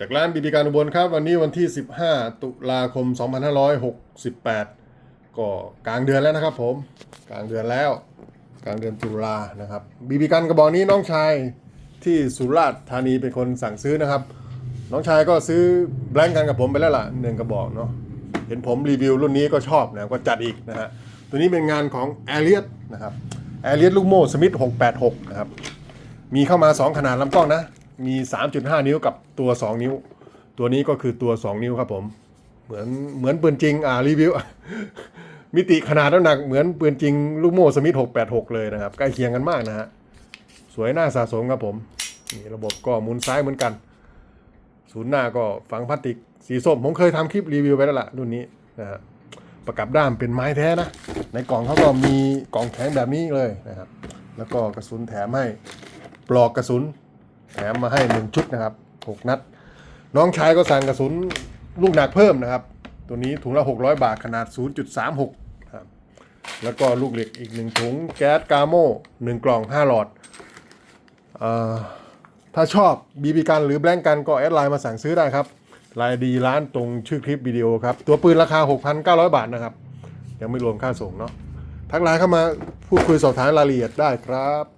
จากร้านบีบีการอุบลครับ วันนี้วันที่ 15 ตุลาคม 2568 ก็กลางเดือนแล้วนะครับผม กลางเดือนแล้ว กลางเดือนตุลานะครับบีบีกันกระบอกนี้น้องชายที่สุราษฎร์ธานีเป็นคนสั่งซื้อนะครับ น้องชายก็ซื้อแบล็งกันกับผมไปแล้วล่ะหนึ่งกระบอกเนาะเห็นผมรีวิวรุ่นนี้ก็ชอบนะก็จัดอีกนะฮะตัวนี้เป็นงานของแอเรียนะครับแอเรียลูกโม่สมิธ686 นะครับ มีเข้ามา 2 ขนาดลำกล้องนะ มี 3.5 นิ้วกับตัว 2 นิ้ว ตัวนี้ก็คือตัว 2 นิ้วครับผม เหมือนเหมือนปืนจริงอ่ารีวิว มิติขนาดน้ำหนักเหมือนปืนจริงลูกโม่สมิธ686 เลยนะครับ ใกล้เคียงกันมากนะฮะสวยน่าสะสมครับผมนี่ระบบก็หมุนซ้ายเหมือนกัน ศูนย์หน้าก็ฝังพลาสติกสีส้มผมเคยทำคลิปรีวิวไปแล้วล่ะรุ่นนี้นะฮะประกับด้ามเป็นไม้แท้นะ ในกล่องเขาก็มีกล่องแข็งแบบนี้เลยนะครับ แล้วก็กระสุนแถมให้ปลอกกระสุน แถมมาให้หนึ่งชุดนะครับหกนัด น้องชายก็สั่งกระสุนลูกหนักเพิ่มนะครับ ตัวนี้ถุงละ 600 บาทขนาด 0.36ครับแล้วก็ลูกเหล็กอีกหนึ่งถุงแก๊สกาโม่หนึ่งกล่อง 5 หลอดเอ่อถ้าชอบบีบีกันหรือแบงกันก็แอดไลน์มาสั่งซื้อได้ครับรายดีร้านตรงชื่อคลิปวิดีโอครับ ตัวปืนราคา 6,900 บาทนะครับ ยังไม่รวมค่าส่งเนาะทักไลน์เข้ามาพูดคุยสอบถามรายละเอียดได้ครับ